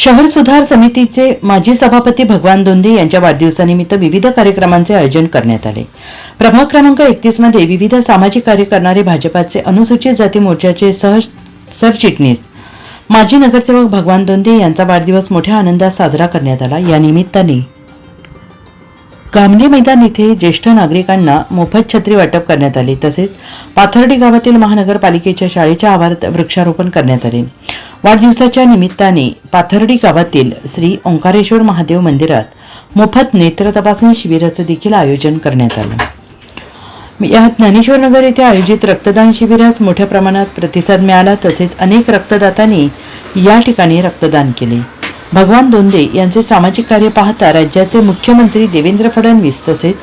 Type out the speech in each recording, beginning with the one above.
शहर सुधार समितीचे माजी सभापती भगवान दोंदे यांच्या वाढदिवसानिमित्त विविध कार्यक्रमांचे आयोजन करण्यात आले. प्रभाग क्रमांक एकतीसमध्ये विविध सामाजिक कार्य करणारे भाजपाचे अनुसूचित जाती मोर्चाचे सह सरचिटणीस माजी नगरसेवक भगवान दोंदे यांचा वाढदिवस मोठ्या आनंदात साजरा करण्यात आला. या निमित्ताने गामणे मैदान इथे ज्येष्ठ नागरिकांना मोफत छत्री वाटप करण्यात आले. तसेच पाथर्डी गावातील महानगरपालिकेच्या शाळेच्या आवारात वृक्षारोपण करण्यात आले. वाढदिवसाच्या निमित्ताने पाथर्डी गावातील श्री ओंकारेश्वर महादेव मंदिरात मोफत नेत्र तपासणी शिबिराचं देखील आयोजन करण्यात आलं. या ज्ञानेश्वर नगर येथे आयोजित रक्तदान शिबिरास मोठ्या प्रमाणात प्रतिसाद मिळाला तसेच अनेक रक्तदातांनी या ठिकाणी रक्तदान केले. भगवान दोंदे यांचे सामाजिक कार्य पाहता राज्याचे मुख्यमंत्री देवेंद्र फडणवीस तसेच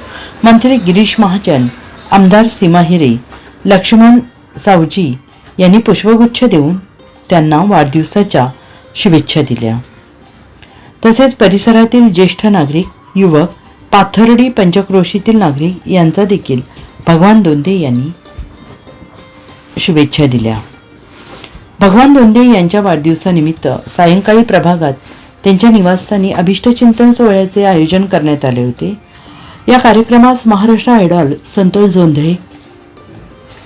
मंत्री गिरीश महाजन आमदार सीमा हिरे लक्ष्मण सावजी यांनी पुष्पगुच्छ देऊन त्यांना वाढदिवसाच्या शुभेच्छा दिल्या. तसेच परिसरातील ज्येष्ठ नागरिक युवक पाथर्डी पंचक्रोशीतील नागरिक यांचा देखील भगवान दोंदे यांनी शुभेच्छा दिल्या. भगवान दोंदे यांच्या वाढदिवसानिमित्त सायंकाळी प्रभागात त्यांच्या निवासस्थानी अभिष्टचिंतन सोहळ्याचे आयोजन करण्यात आले होते. या कार्यक्रमास महाराष्ट्र आयडॉल संतोष जोंधळे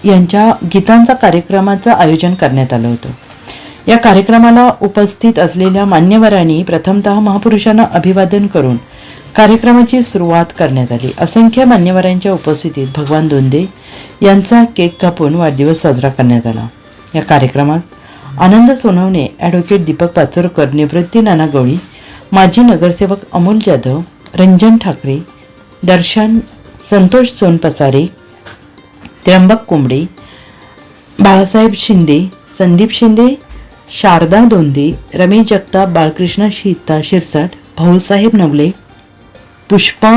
यांच्या गीतांचा कार्यक्रमाचं आयोजन करण्यात आलं होतं. या कार्यक्रमाला उपस्थित असलेल्या मान्यवरांनी प्रथमतः महापुरुषांना अभिवादन करून कार्यक्रमाची सुरुवात करण्यात आली. असंख्य मान्यवरांच्या उपस्थितीत भगवान दोंदे यांचा केक कापून वाढदिवस साजरा करण्यात आला. या कार्यक्रमास आनंद सोनवणे ॲडव्होकेट दीपक पाचोरकर निवृत्ती नाना गवळी माजी नगरसेवक अमोल जाधव रंजन ठाकरे दर्शन संतोष सोनपसारे त्र्यंबक कोंबडे बाळासाहेब शिंदे संदीप शिंदे शारदा दोंदे रमेश जगताप बाळकृष्ण शीता शिरसाट भाऊसाहेब नवले पुष्पा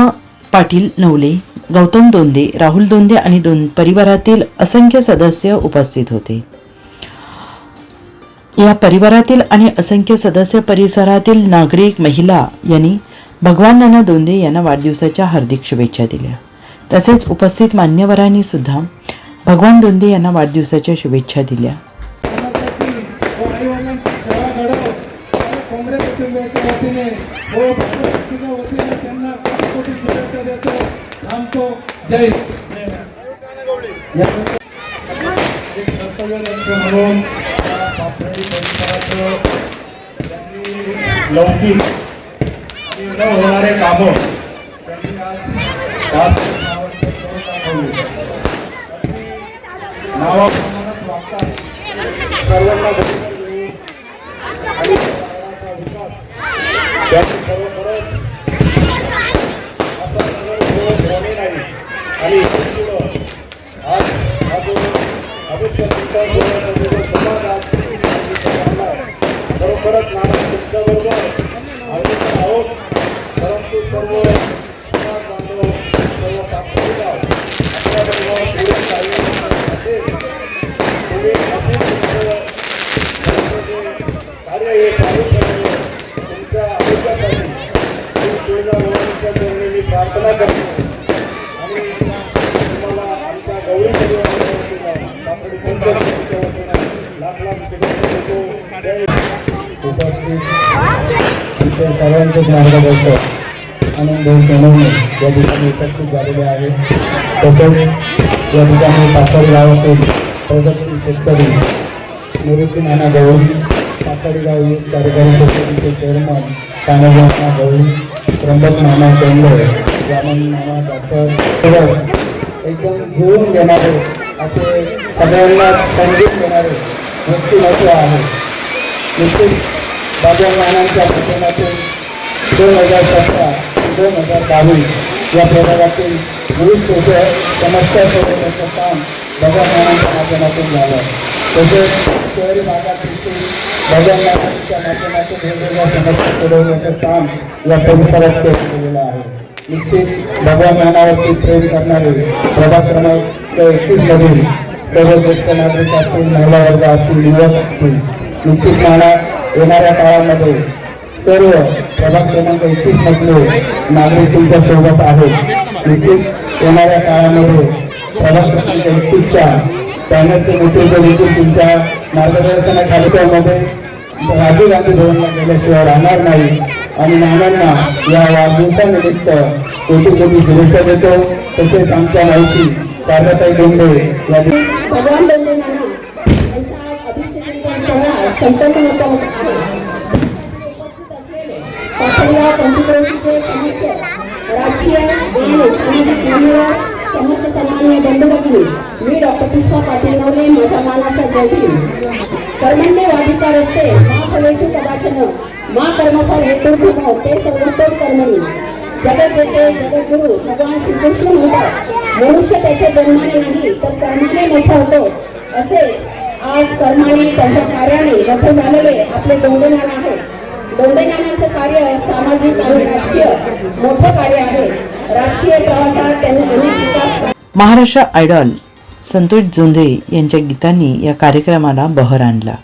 पाटील नवले गौतम दोंदे राहुल दोंदे आणि दोन परिवारातील असंख्य सदस्य उपस्थित होते. या परिवारातील आणि असंख्य सदस्य परिसरातील नागरिक महिला यांनी भगवान नाना दोंदे यांना वाढदिवसाच्या हार्दिक शुभेच्छा दिल्या. तसेच उपस्थित मान्यवरांनी सुद्धा भगवान दोंदे यांना वाढदिवसाच्या शुभेच्छा दिल्या. काँग्रेस वतीने हो व भाजपच्या वतीने त्यांना कोटी शुभेच्छा देतो. थांबतो. जय म्हणून लौकिक न होणारे कामं त्यांनी आज नावाप्रमाणेच वागतात. सर्वांना शहराचा विकास त्यांनी खरोखरच आता नगर केवळ होणे नाही आणि इथून पुढं आज हा जो अभिषेकचा जो जो समाज आज चाललाय, खरोखरच नाना तुमच्याबरोबर आम्ही आहोत परंतु सर्व समाज बांधव सर्व पातळी गाव आपल्याबरोबर पुढे चालले असेल तुम्ही असेच तुमचं कार्य हे चालू करावे तुमच्या आरोग्यासाठी मी तुळजाभवानीच्या चरणी मी प्रार्थना करतो आणि तुम्हाला आमच्या गौरी परिवाराच्या वतीनं लाख लाख देतो आमच्या सर्वांचेच मार्गदर्शक आनंद सोनवणे या ठिकाणी उपस्थित झालेले आहे तसेच या ठिकाणी पाथरी गावातील प्रगतशील शेतकरी निवृत्ती नाना गवळी पाथरी गाव कार्यकारी चेअरमन तानाजी नाना गवळी त्र्यंबक मामा चंद्र जामन मामा डॉक्टर एकदम घेऊन घेणारे असे सगळ्यांना संगीत देणारे व्यक्तिमत्व आहे निश्चित बाबा नानांच्या माध्यमातून दोन हजार सतरा दोन हजार बावीस या प्रभागातील विविध सोपे समस्या सोडवण्याचं काम बाबा नानांच्या माध्यमातून झालं तसेच शहरी भागात देखील भगवान नानांच्या माध्यमातून वेगवेगळ्या समस्या सोडवण्याचं काम या परिसरात केलं गेलेलं आहे निश्चित भगवान नानावरती प्रेम करणारे प्रभाग क्रमांक एकतीस मधील सर्व ज्येष्ठ नागरिक असतील महिला वर्ग असतील युवक असतील निश्चित नाना येणाऱ्या काळामध्ये सर्व प्रभाग क्रमांक एकतीस मधले नागरिक तुमच्यासोबत आहेत. निश्चित येणाऱ्या काळामध्ये प्रभाग क्रमांक एकतीसच्या पॅनलचे नेतृत्व देखील तुमच्या मार्गदर्शनाखाली त्यामध्ये राजीव गांधी भवनला गेल्याशिवाय राहणार नाही. आणि नानांना या वाढदिवसानिमित्त कोटी कोटी शुभेच्छा देतो. तसेच आमच्या माहिती शारदाताई डोंबे या भगवान डोंबे नाना होता. आज आहे उपस्थित राजकीय आणि सामाजिक समस्त सन्मान्य बंधुभगिनी मी डॉक्टर पुष्पा पाटील नवरे माझ्या मानाच्या जयभीम कर्मण्य वाधिका रस्ते मा फलेषु कदाचन मा कर्मफल भाव ते सर्वोत्तम कर्मणी. जगत येते जगद्गुरु भगवान श्रीकृष्ण म्हणतात मनुष्य त्याच्या जन्माने नाही तर कर्माने मोठा होतो. असे आज कर्माने त्यांच्या कार्याने मोठे झालेले आपले दोंडेनाना आहेत. दोंडेनानांचं कार्य सामाजिक आणि राजकीय मोठं कार्य आहे. राजकीय प्रवासात त्यांनी महाराष्ट्र आयडॉल संतोष जोंधे यांच्या गीतांनी या कार्यक्रमाला बहर आणला.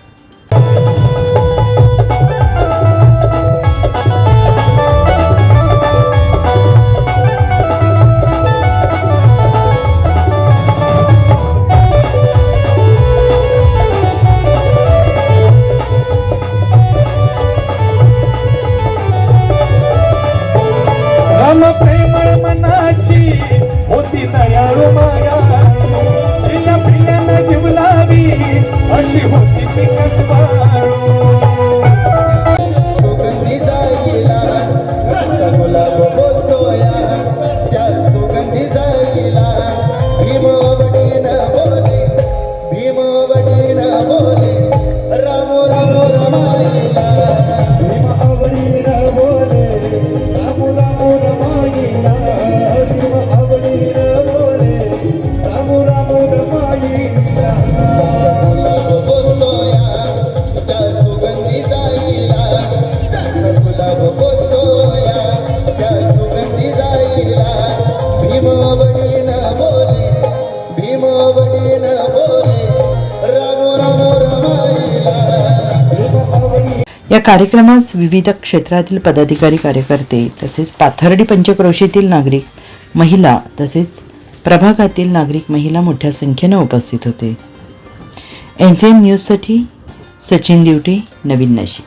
प्रेमळ मनाची होती दयाळू माया कार्यक्रमास विविध क्षेत्रातील पदाधिकारी कार्यकर्ते तसेच पाथर्डी पंचक्रोशीतील नागरिक महिला तसेच प्रभागातील नागरिक महिला मोठ्या संख्येनं उपस्थित होते. एन सी एन न्यूजसाठी सचिन दिवटे नवीन नाशिक